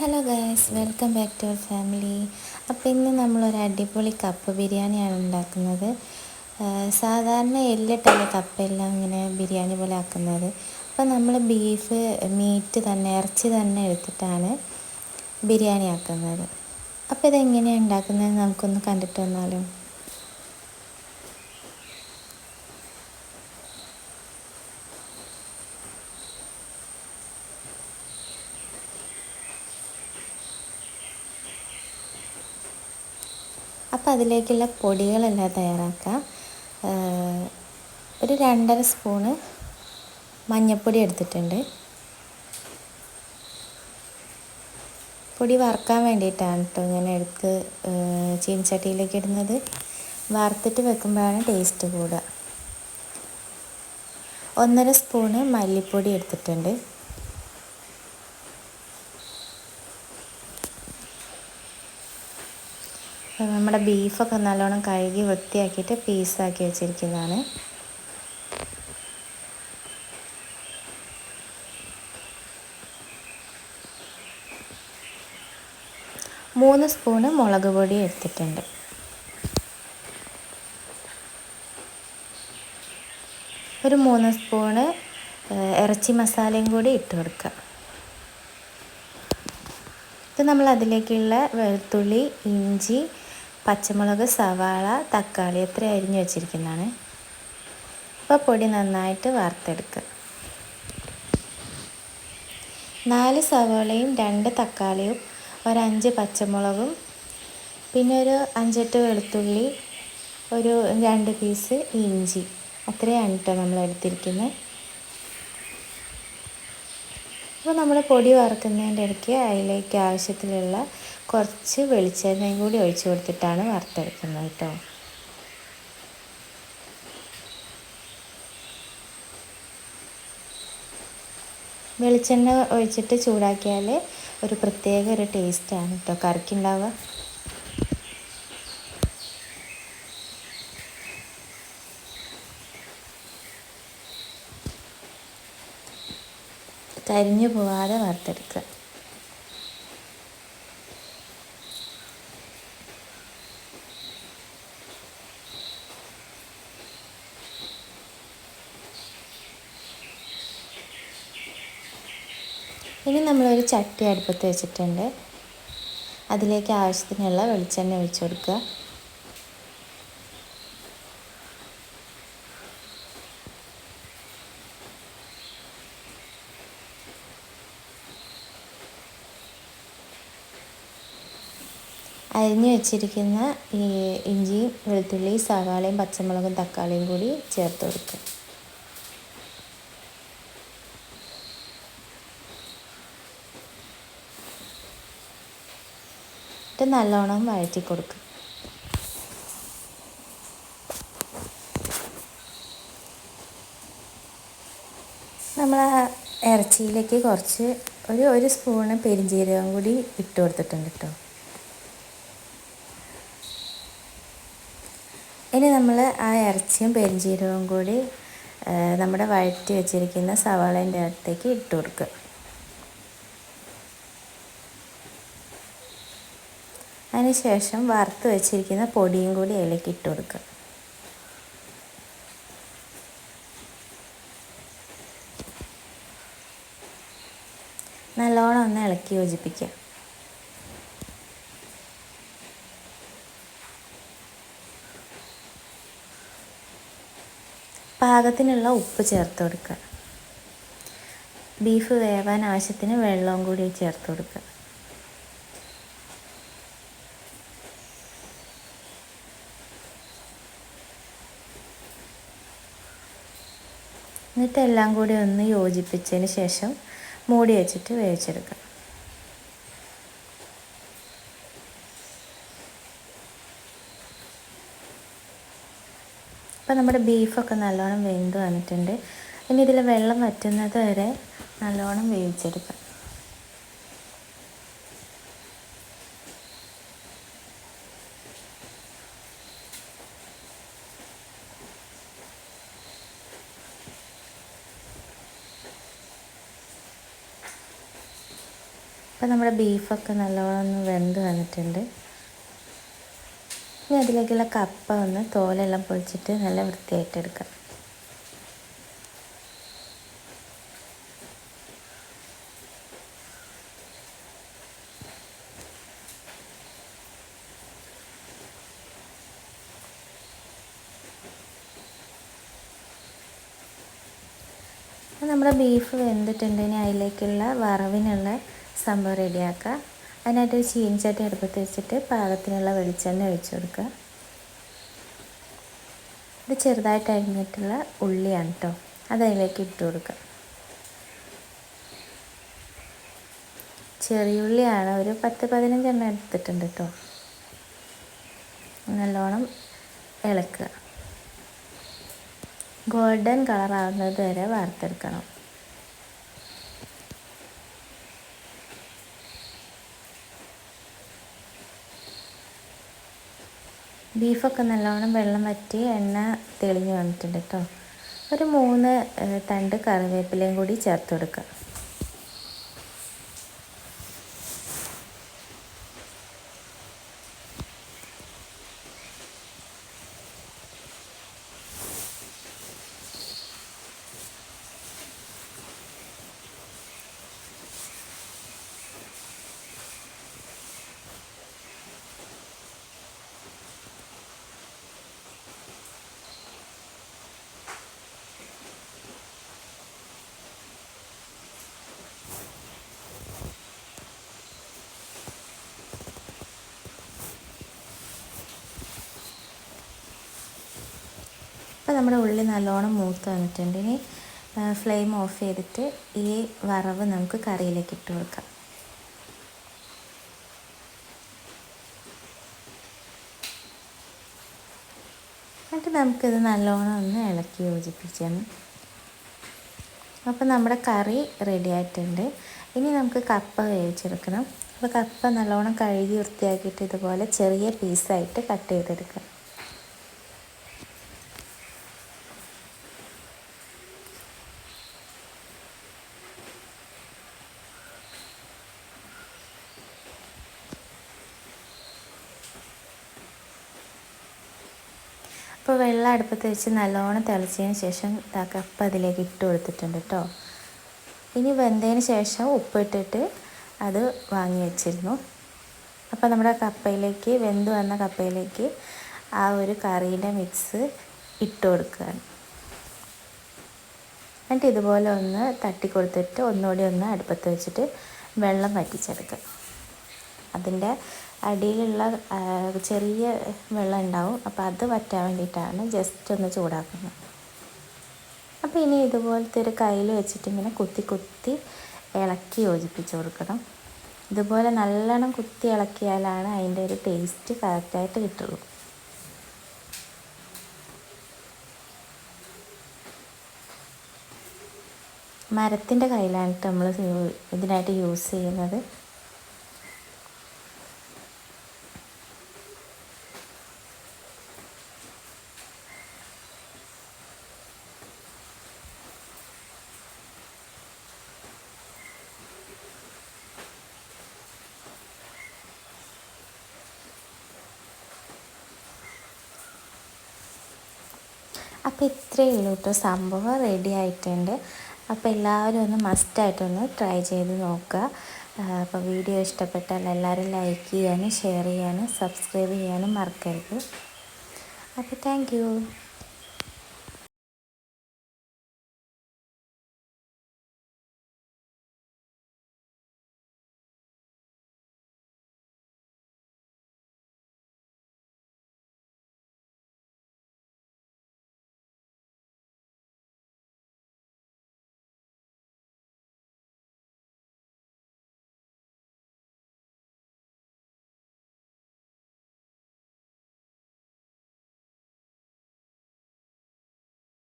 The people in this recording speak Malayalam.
Hello guys welcome back to our family അപ്പോൾ ഇന്ന് നമ്മളൊരു അടിപൊളി കപ്പ് ബിരിയാണിയാണ് ഉണ്ടാക്കുന്നത്. സാധാരണ എല്ലിട്ടല്ല കപ്പയെല്ലാം ഇങ്ങനെ ബിരിയാണി പോലെ ആക്കുന്നത്. അപ്പോൾ നമ്മൾ ബീഫ് മീറ്റ് തന്നെ ഇറച്ചി തന്നെ എടുത്തിട്ടാണ് ബിരിയാണി ആക്കുന്നത്. അപ്പോൾ ഇതെങ്ങനെയാണ് ഉണ്ടാക്കുന്നത് നമുക്കൊന്ന് കണ്ടിട്ട് വന്നാലോ അപ്പോൾ അതിലേക്കുള്ള പൊടികളെല്ലാം തയ്യാറാക്കാം. ഒരു രണ്ടര സ്പൂണ് മഞ്ഞൾപ്പൊടി എടുത്തിട്ടുണ്ട്. പൊടി വറുക്കാൻ വേണ്ടിയിട്ടാണ് കേട്ടോ ഇങ്ങനെ എടുത്ത് ചീനച്ചട്ടിയിലേക്ക് ഇടുന്നത്. വറുത്തിട്ട് വെക്കുമ്പോഴാണ് ടേസ്റ്റ് കൂടുക. ഒന്നര സ്പൂണ് മല്ലിപ്പൊടി എടുത്തിട്ടുണ്ട്. നമ്മുടെ ബീഫൊക്കെ നല്ലോണം കഴുകി വൃത്തിയാക്കിയിട്ട് പീസാക്കി വെച്ചിരിക്കുന്നതാണ്. മൂന്ന് സ്പൂണ് മുളക് പൊടി എടുത്തിട്ടുണ്ട്. ഒരു മൂന്ന് സ്പൂണ് ഇറച്ചി മസാലയും കൂടി ഇട്ട് കൊടുക്കുക. ഇത് നമ്മൾ അതിലേക്കുള്ള വെളുത്തുള്ളി ഇഞ്ചി പച്ചമുളക് സവാള തക്കാളി എത്ര അരിഞ്ഞ് വെച്ചിരിക്കുന്നതാണ്. അപ്പോൾ പൊടി നന്നായിട്ട് വാർത്തെടുക്കുക നാല് സവാളയും രണ്ട് തക്കാളിയും ഒരഞ്ച് പച്ചമുളകും പിന്നെ ഒരു അഞ്ചെട്ട് വെളുത്തുള്ളി ഒരു രണ്ട് പീസ് ഇഞ്ചി. അത്രയാണ് കേട്ടോ നമ്മൾ എടുത്തിരിക്കുന്നത് അപ്പോൾ നമ്മൾ പൊടി വറുക്കുന്നതിന്റെ ഇടയ്ക്ക് അതിലേക്ക് ആവശ്യത്തിലുള്ള കുറച്ച് വെളിച്ചെണ്ണയും കൂടി ഒഴിച്ചു കൊടുത്തിട്ടാണ് വറുത്തെടുക്കുന്നത് കേട്ടോ. വെളിച്ചെണ്ണ ഒഴിച്ചിട്ട് ചൂടാക്കിയാൽ ഒരു പ്രത്യേക ഒരു ടേസ്റ്റാണ് കേട്ടോ. കറിക്കുണ്ടാവുക. കരിഞ്ഞു പോവാതെ വറുത്തെടുക്കുക. ഇനി നമ്മളൊരു ചട്ടി അടുപ്പത്ത് വെച്ചിട്ടുണ്ട്. അതിലേക്ക് ആവശ്യത്തിനുള്ള വെളിച്ചെണ്ണ ഒഴിച്ചു കൊടുക്കുക. അരിഞ്ഞു വെച്ചിരിക്കുന്ന ഈ ഇഞ്ചിയും വെളുത്തുള്ളി സവാളയും പച്ചമുളകും തക്കാളിയും കൂടി ചേർത്ത് കൊടുക്കുക. എന്നിട്ട് നല്ലോണം വഴറ്റി കൊടുക്കുക. നമ്മൾ ഇറച്ചിയിലേക്ക് കുറച്ച് ഒരു ഒരു സ്പൂണ് പെരിഞ്ജീരകം കൂടി ഇട്ട് കൊടുത്തിട്ടുണ്ട് കേട്ടോ. ഇനി നമ്മൾ ആ ഇറച്ചിയും പെരിഞ്ചീരവും കൂടി നമ്മുടെ വഴറ്റി വെച്ചിരിക്കുന്ന സവാളേന്റെ അകത്തേക്ക് ഇട്ട് കൊടുക്കുക അതിനുശേഷം വറുത്ത് വെച്ചിരിക്കുന്ന പൊടിയും കൂടി അതിലേക്ക് ഇട്ട് കൊടുക്കുക നല്ലോണം ഒന്ന് ഇളക്കി യോജിപ്പിക്കുക പാകത്തിനുള്ള ഉപ്പ് ചേർത്ത് കൊടുക്കുക. ബീഫ് വേവാൻ ആവശ്യത്തിന് വെള്ളവും കൂടി ചേർത്ത് കൊടുക്കുക. എന്നിട്ട് എല്ലാം കൂടി ഒന്ന് യോജിപ്പിച്ചതിന് ശേഷം മൂടി വെച്ചിട്ട് വേവിച്ചെടുക്കുക. അപ്പോൾ നമ്മുടെ ബീഫൊക്കെ നല്ലോണം വെന്ത് വന്നിട്ടുണ്ട്. ഇനി ഇതിൽ വെള്ളം വറ്റുന്നത് വരെ നല്ലോണം വേവിച്ചെടുക്കാം. അപ്പോൾ നമ്മുടെ ബീഫൊക്കെ നല്ലോണം വെന്ത് വന്നിട്ടുണ്ട്. അതിലേക്കുള്ള കപ്പ ഒന്ന് തോലെല്ലാം പൊളിച്ചിട്ട് നല്ല വൃത്തിയായിട്ട് എടുക്കാം. നമ്മുടെ ബീഫ് വെന്തിട്ടുണ്ട്. ഇനി അതിലേക്കുള്ള വറവിനുള്ള സംഭവം റെഡിയാക്കുക അതിനായിട്ട് ചീനിച്ചട്ടി അടുപ്പത്ത് വെച്ചിട്ട് പാകത്തിനുള്ള വെളിച്ചെണ്ണ ഒഴിച്ചു കൊടുക്കുക. ഇത് ചെറുതായിട്ട് അരിഞ്ഞിട്ടുള്ള ഉള്ളിയാണ് കേട്ടോ അതതിലേക്ക് ഇട്ട് കൊടുക്കുക. ചെറിയുള്ളിയാണ് ഒരു പത്ത് പതിനഞ്ചെണ്ണം എടുത്തിട്ടുണ്ട് കേട്ടോ നല്ലോണം ഇളക്കുക. ഗോൾഡൻ കളറാവുന്നത് വരെ വാർത്തെടുക്കണം ബീഫൊക്കെ നല്ലോണം വെള്ളം വറ്റി എണ്ണ തെളിഞ്ഞ് വന്നിട്ടുണ്ട് കേട്ടോ ഒരു മൂന്ന് തണ്ട് കറിവേപ്പിലയും കൂടി ചേർത്ത് കൊടുക്കുക അപ്പോൾ നമ്മുടെ ഉള്ളി നല്ലോണം മൂത്ത് വന്നിട്ടുണ്ട് ഇനി ഫ്ലെയിം ഓഫ് ചെയ്തിട്ട് ഈ വറവ് നമുക്ക് കറിയിലേക്ക് ഇട്ട് കൊടുക്കാം. എന്നിട്ട് നമുക്കിത് നല്ലോണം ഒന്ന് ഇളക്കി യോജിപ്പിച്ചാണ് അപ്പോൾ നമ്മുടെ കറി റെഡി ആയിട്ടുണ്ട്. ഇനി നമുക്ക് കപ്പ വേവിച്ചെടുക്കണം. അപ്പോൾ കപ്പ നല്ലോണം കഴുകി വൃത്തിയാക്കിയിട്ട് ഇതുപോലെ ചെറിയ പീസായിട്ട് കട്ട് ചെയ്തെടുക്കാം. അപ്പോൾ വെള്ളം അടുപ്പത്ത് വെച്ച് നല്ലോണം തിളച്ചതിന് ശേഷം കപ്പ് അതിലേക്ക് ഇട്ട് കൊടുത്തിട്ടുണ്ട് കേട്ടോ ഇനി വെന്തതിന് ശേഷം ഉപ്പിട്ടിട്ട് അത് വാങ്ങി വെച്ചിരുന്നു. അപ്പോൾ നമ്മുടെ കപ്പയിലേക്ക് വെന്ത് വന്ന കപ്പയിലേക്ക് ആ ഒരു കറീന്റെ മിക്സ് ഇട്ട് കൊടുക്കുകയാണ്. എന്നിട്ട് ഇതുപോലെ ഒന്ന് തട്ടി കൊടുത്തിട്ട് ഒന്നുകൂടി ഒന്ന് അടുപ്പത്ത് വെച്ചിട്ട് വെള്ളം വറ്റിച്ചെടുക്കുക. അതിന്റെ അടിയിലുള്ള ചെറിയ വെള്ളം ഉണ്ടാവും അപ്പോൾ അത് വറ്റാൻ വേണ്ടിയിട്ടാണ് ജസ്റ്റ് ഒന്ന് ചൂടാക്കുന്നത്. അപ്പോൾ ഇനി ഇതുപോലത്തെ ഒരു കയ്യിൽ വെച്ചിട്ട് ഇങ്ങനെ കുത്തി കുത്തി ഇളക്കി യോജിപ്പിച്ച് കൊടുക്കണം. ഇതുപോലെ നല്ലോണം കുത്തി ഇളക്കിയാലാണ് അതിന്റെ ഒരു ടേസ്റ്റ് കറക്റ്റായിട്ട് കിട്ടുള്ളൂ. മരത്തിന്റെ കയ്യിലാണ് നമ്മൾ ഇതിനായിട്ട് യൂസ് ചെയ്യുന്നത്. അപ്പോൾ ഇത്രയേ ഉള്ളൂ കേട്ടോ സംഭവം റെഡി ആയിട്ടുണ്ട്. അപ്പോൾ എല്ലാവരും ഒന്ന് മസ്റ്റായിട്ടൊന്ന് ട്രൈ ചെയ്ത് നോക്കുക. അപ്പോൾ വീഡിയോ ഇഷ്ടപ്പെട്ടാൽ എല്ലാവരും ലൈക്ക് ചെയ്യാനും ഷെയർ ചെയ്യാനും സബ്സ്ക്രൈബ് ചെയ്യാനും മറക്കരുത്. അപ്പോൾ താങ്ക്